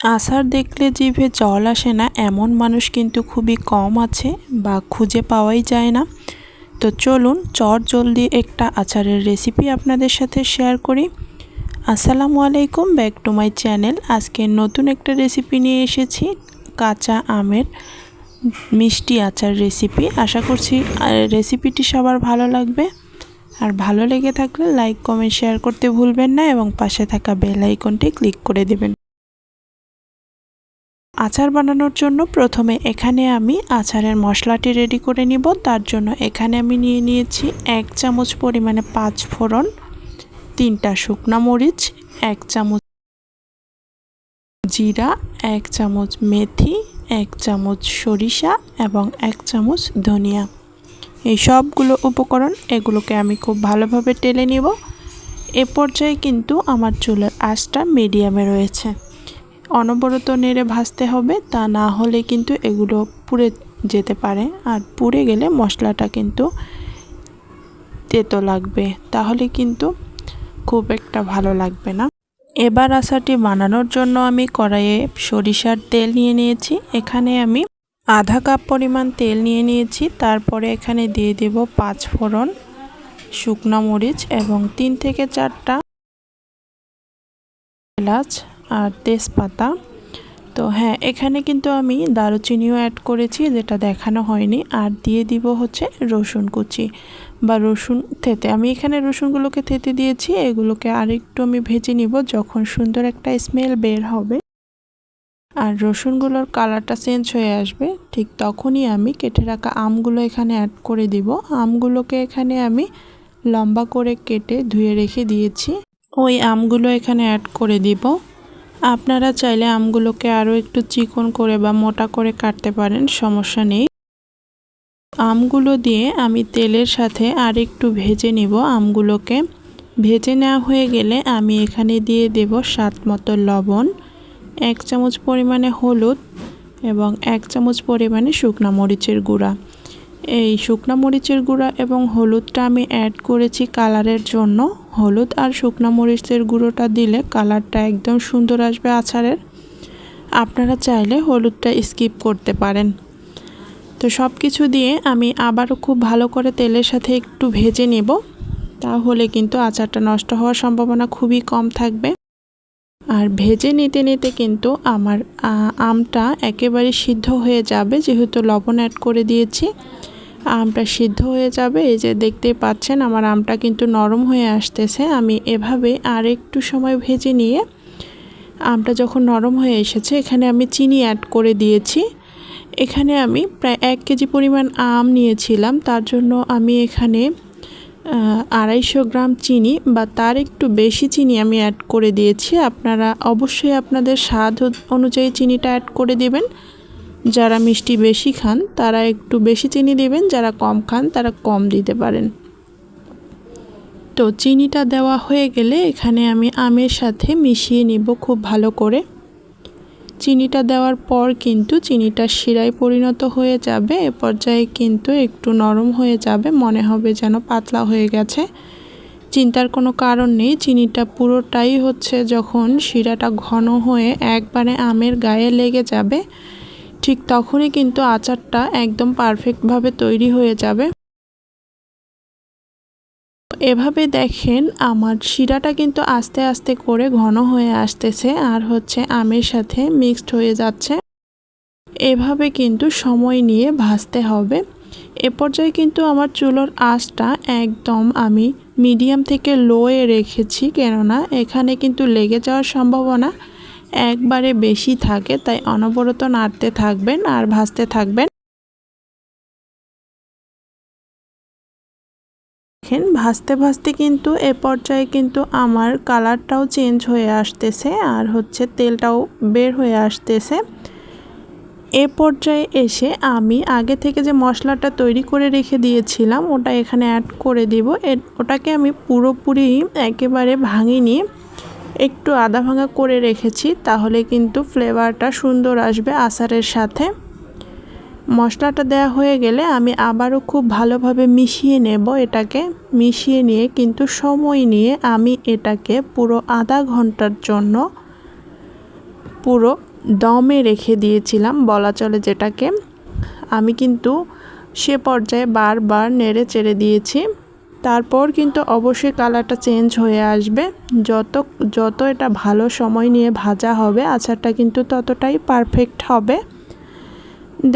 আচার দেখলে জিভে জল আসে না, এমন মানুষ কিন্তু খুবই কম আছে বা খুঁজে পাওয়াই যায় না। তো চলুন চট জলদি একটা আচারের রেসিপি আপনাদের সাথে শেয়ার করি। আসসালামু আলাইকুম ব্যাক টু মাই চ্যানেল আজকে নতুন একটা রেসিপি নিয়ে এসেছি, কাঁচা আমের মিষ্টি আচার রেসিপি আশা করছি রেসিপিটি সবার ভালো লাগবে। আর ভালো লেগে থাকলে লাইক কমেন্ট শেয়ার করতে ভুলবেন না এবং পাশে থাকা বেল আইকনটি ক্লিক করে দেবেন। আচার বানানোর জন্য প্রথমে এখানে আমি আচারের মশলাটি রেডি করে নিব। তার জন্য এখানে আমি নিয়ে নিয়েছি এক চামচ পরিমাণে পাঁচ ফোড়ন, তিনটা শুকনা মরিচ, এক চামচ জিরা, এক চামচ মেথি, এক চামচ সরিষা এবং এক চামচ ধনিয়া। এই সবগুলো উপকরণ এগুলোকে আমি খুব ভালোভাবে টেলে নিব। এ পর্যায়ে কিন্তু আমার চুলের আঁচটা মিডিয়ামে রয়েছে। অনবরত নেড়ে ভাজতে হবে, তা না হলে কিন্তু এগুলো পুড়ে যেতে পারে। আর পুড়ে গেলে মশলাটা কিন্তু তেতো লাগবে, তাহলে কিন্তু খুব একটা ভালো লাগবে না। এবার আচারটি বানানোর জন্য আমি কড়াইয়ে সরিষার তেল নিয়ে নিয়েছি। এখানে আমি আধা কাপ পরিমাণ তেল নিয়ে নিয়েছি। তারপরে এখানে দিয়ে দেব পাঁচ ফোড়ন শুকনো মরিচ এবং তিন থেকে চারটা এলাচ। আর তেজপাতা। তো হ্যাঁ এখানে কিন্তু আমি দারুচিনিও অ্যাড করেছি, যেটা দেখানো হয়নি। আর দিয়ে দিব হচ্ছে রসুন কুচি বা রসুন থেতে। আমি এখানে রসুনগুলোকে থেতে দিয়েছি, এগুলোকে আরেকটু আমি ভেজে নিব যখন সুন্দর একটা স্মেল বের হবে। আর রসুনগুলোর কালারটা চেঞ্জ হয়ে আসবে, ঠিক তখনই আমি কেটে রাখা আমগুলো এখানে অ্যাড করে দিব। আমগুলোকে এখানে আমি লম্বা করে কেটে ধুয়ে রেখে দিয়েছি। ওই আমগুলো এখানে অ্যাড করে দিব। আপনারা চাইলে আমগুলোকে আরও একটু চিকন করে বা মোটা করে কাটতে পারেন, সমস্যা নেই। আমগুলো দিয়ে আমি তেলের সাথে আর একটু ভেজে নিব আমগুলোকে। ভেজে নেওয়া হয়ে গেলে আমি এখানে দিয়ে দেব স্বাদ মতো লবণ, এক চামচ পরিমাণে হলুদ এবং এক চামচ পরিমাণে শুকনা মরিচের গুঁড়া। এই শুকনা মরিচের গুঁড়া এবং হলুদটা আমি অ্যাড করেছি কালারের জন্য। হলুদ আর শুকনা মরিচের গুঁড়োটা দিলে কালারটা একদম সুন্দর আসবে আচারের। আপনারা চাইলে হলুদটা স্কিপ করতে পারেন। তো সব কিছু দিয়ে আমি আবারও খুব ভালো করে তেলের সাথে একটু ভেজে নেব। তাহলে কিন্তু আচারটা নষ্ট হওয়ার সম্ভাবনা খুবই কম থাকবে। আর ভেজে নিতে নিতে কিন্তু আমার আমটা একেবারে সিদ্ধ হয়ে যাবে, যেহেতু লবণ অ্যাড করে দিয়েছি। আমটা সিদ্ধ হয়ে যাবে। এই যে দেখতে পাচ্ছেন, আমার আমটা কিন্তু নরম হয়ে আসতেছে। আমি এভাবে আর একটু সময় ভেজে নিয়ে আমটা যখন নরম হয়ে এসেছে, এখানে আমি চিনি অ্যাড করে দিয়েছি। এখানে আমি প্রায় এক কেজি পরিমাণ আম নিয়েছিলাম। তার জন্য আমি এখানে আড়াইশো গ্রাম চিনি বা তার একটু বেশি চিনি আমি অ্যাড করে দিয়েছি। আপনারা অবশ্যই আপনাদের স্বাদ অনুযায়ী চিনিটা অ্যাড করে দেবেন। যারা মিষ্টি বেশি খান, তারা একটু বেশি চিনি দেবেন, যারা কম খান, তারা কম দিতে পারেন। তো চিনিটা দেওয়া হয়ে গেলে এখানে আমি আমের সাথে মিশিয়ে নিব খুব ভালো করে। চিনিটা দেওয়ার পর কিন্তু চিনিটা শিরায় পরিণত হয়ে যাবে। এ পর্যায়ে কিন্তু একটু নরম হয়ে যাবে, মনে হবে যেন পাতলা হয়ে গেছে। চিন্তার কোনো কারণ নেই, চিনিটা পুরোটাই হচ্ছে যখন শিরাটা ঘন হয়ে একবারে আমের গায়ে লেগে যাবে। ঠিক তখনই কিন্তু আচারটা একদম পারফেক্টভাবে তৈরি হয়ে যাবে। এভাবে দেখেন, আমার শিরাটা কিন্তু আস্তে আস্তে করে ঘন হয়ে আসতেছে আর হচ্ছে আমের সাথে মিক্সড হয়ে যাচ্ছে। এভাবে কিন্তু সময় নিয়ে ভাজতে হবে। এ পর্যায়ে কিন্তু আমার চুলোর আঁচটা একদম আমি মিডিয়াম থেকে লোয়ে রেখেছি কেননা এখানে কিন্তু লেগে যাওয়ার সম্ভাবনা। একবারে বেশি থাকে, তাই অনবরত নাড়তে থাকবেন আর ভাজতে থাকবেন। দেখেন, ভাজতে ভাজতে কিন্তু এ পর্যায়ে কিন্তু আমার কালারটাও চেঞ্জ হয়ে আসতেছে আর হচ্ছে তেলটাও বের হয়ে আসতেছে। এ পর্যায়ে এসে আমি আগে থেকে যে মশলাটা তৈরি করে রেখে দিয়েছিলাম, ওটা এখানে অ্যাড করে দিব। ওটাকে আমি পুরোপুরি একেবারে ভাঙিনি। একটু আদা ভাঙা করে রেখেছি, তাহলে কিন্তু ফ্লেভারটা সুন্দর আসবে আচারের সাথে। মশলাটা দেওয়া হয়ে গেলে আমি আবারও খুব ভালোভাবে মিশিয়ে নেব এটাকে। মিশিয়ে নিয়ে কিন্তু সময় নিয়ে আমি এটাকে পুরো আধা ঘণ্টার জন্য পুরো দমে রেখে দিয়েছিলাম, বলা চলে যেটাকে। আমি কিন্তু সে পর্যায়ে বারবার নেড়ে চেড়ে দিয়েছি। তারপর কিন্তু অবশ্যই কালারটা চেঞ্জ হয়ে আসবে। যত যত এটা ভালো সময় নিয়ে ভাজা হবে, আচারটা কিন্তু ততটাই পারফেক্ট হবে।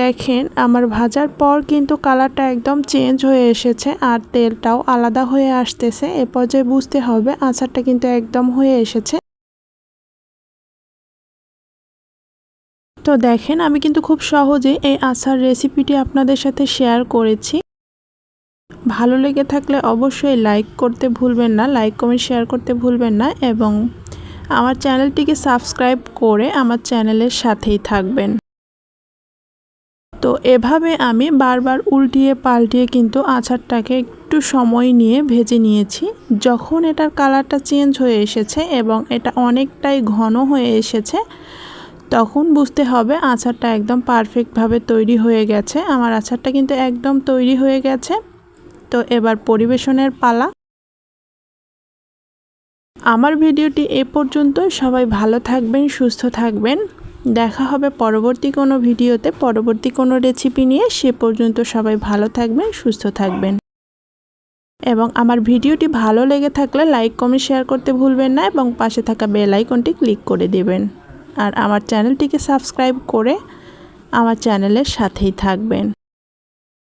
দেখেন, আমার ভাজার পর কিন্তু কালারটা একদম চেঞ্জ হয়ে এসেছে আর তেলটাও আলাদা হয়ে আসতেছে। এ পর্যায়ে বুঝতে হবে, আচারটা কিন্তু একদম হয়ে এসেছে। তো দেখেন, আমি কিন্তু খুব সহজে এই আচার রেসিপিটি আপনাদের সাথে শেয়ার করেছি। ভালো লেগে থাকলে অবশ্যই লাইক করতে ভুলবেন না লাইক কমেন্ট শেয়ার করতে ভুলবেন না এবং আমার চ্যানেলটিকে সাবস্ক্রাইব করে আমার চ্যানেলের সাথেই থাকবেন। তো এভাবে আমি বারবার উল্টিয়ে পাল্টিয়ে কিন্তু আচারটাকে একটু সময় নিয়ে ভেজে নিয়েছি। যখন এটার কালারটা চেঞ্জ হয়ে এসেছে এবং এটা অনেকটাই ঘন হয়ে এসেছে, তখন বুঝতে হবে আচারটা একদম পারফেক্টভাবে তৈরি হয়ে গেছে। আমার আচারটা কিন্তু একদম তৈরি হয়ে গেছে। তো এবার পরিবেশনের পালা। আমার ভিডিওটি এ পর্যন্ত। সবাই ভালো থাকবেন, সুস্থ থাকবেন। দেখা হবে পরবর্তী কোনো ভিডিওতে। পরবর্তী কোনো রেসিপি নিয়ে সে পর্যন্ত সবাই ভালো থাকবেন, সুস্থ থাকবেন। এবং আমার ভিডিওটি ভালো লেগে থাকলে লাইক কমেন্ট শেয়ার করতে ভুলবেন না এবং পাশে থাকা বেল আইকনটি ক্লিক করে দেবেন। আর আমার চ্যানেলটিকে সাবস্ক্রাইব করে আমার চ্যানেলের সাথেই থাকবেন।